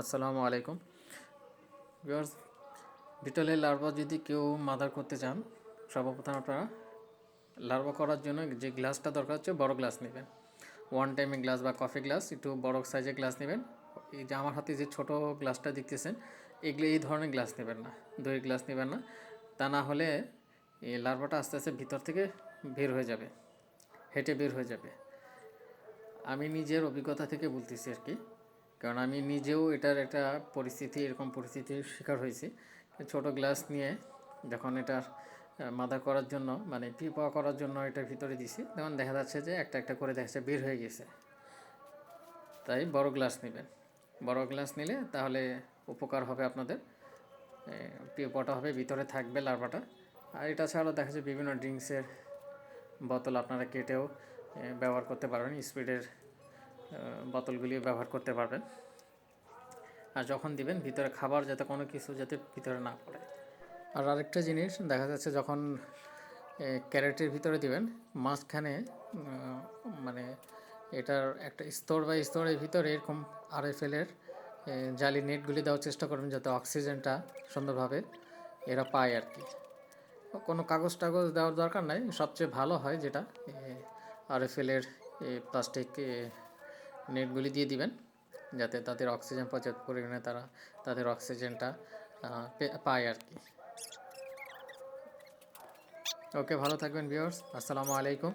আসসালামু আলাইকুম। ভিউয়ার্স বিটলের লার্ভা যদি কেউ মাদার করতে চান, সর্বপ্রথম আপনারা লার্ভা করার জন্য যে গ্লাসটা দরকার হচ্ছে বড় গ্লাস নেবেন। ওয়ান টাইমে গ্লাস বা কফি গ্লাস একটু বড় সাইজের গ্লাস নেবেন। এই যে আমার হাতে যে ছোট গ্লাসটা দেখতেছেন, এগুলো এই ধরনের গ্লাস নেবেন না, দই গ্লাস নেবেন না। তা না হলে এই লার্ভাটা আস্তে আস্তে ভিতর থেকে বের হয়ে যাবে, হেঁটে বের হয়ে যাবে। আমি নিজের অভিজ্ঞতা থেকে বলতেছি আর কি। কারণ আমি নিজেও এটার একটা পরিস্থিতি, এরকম পরিস্থিতির শিকার হয়েছি। ছোট গ্লাস নিয়ে যখন এটা মাদা করার জন্য মানে পিপা করার জন্য এটার ভিতরে দিছি, তখন দেখা যাচ্ছে যে একটা একটা করে দেখা যাচ্ছে বের হয়ে গেছে। তাই বড় গ্লাস নেবেন। বড় গ্লাস নিলে তাহলে উপকার হবে আপনাদের। পিপটা হবে, ভিতরে থাকবে লার্ভাটা। আর এটা ছাড়াও দেখা যাচ্ছে বিভিন্ন ড্রিঙ্কসের বোতল আপনারা কেটেও ব্যবহার করতে পারবেন, স্পিডের বোতলগুলি ব্যবহার করতে পারবেন। আর যখন দিবেন, ভিতরে খাবার যাতে কোনো কিছু যাতে ভিতরে না পড়ে। আর আরেকটা জিনিস, দেখা যাচ্ছে যখন ক্যারেটের ভিতরে দিবেন, মাঝখানে মানে এটার একটা স্তর বা স্তরের ভিতরে এরকম আরএফএলের জালি নেটগুলি দেওয়ার চেষ্টা করবেন যাতে অক্সিজেনটা সুন্দরভাবে এরা পায় আর কি। কোনো কাগজ টাগজ দেওয়ার দরকার নাই। সবচেয়ে ভালো হয় যেটা আরএফএলের প্লাস্টিক নেটগুলি দিয়ে দিবেন, যাতে তাদের অক্সিজেন পর্যাপ্ত পরিমাণে তারা, তাদের অক্সিজেনটা পায় আর কি। ওকে, ভালো থাকবেন ভিউয়ার্স। আসসালামু আলাইকুম।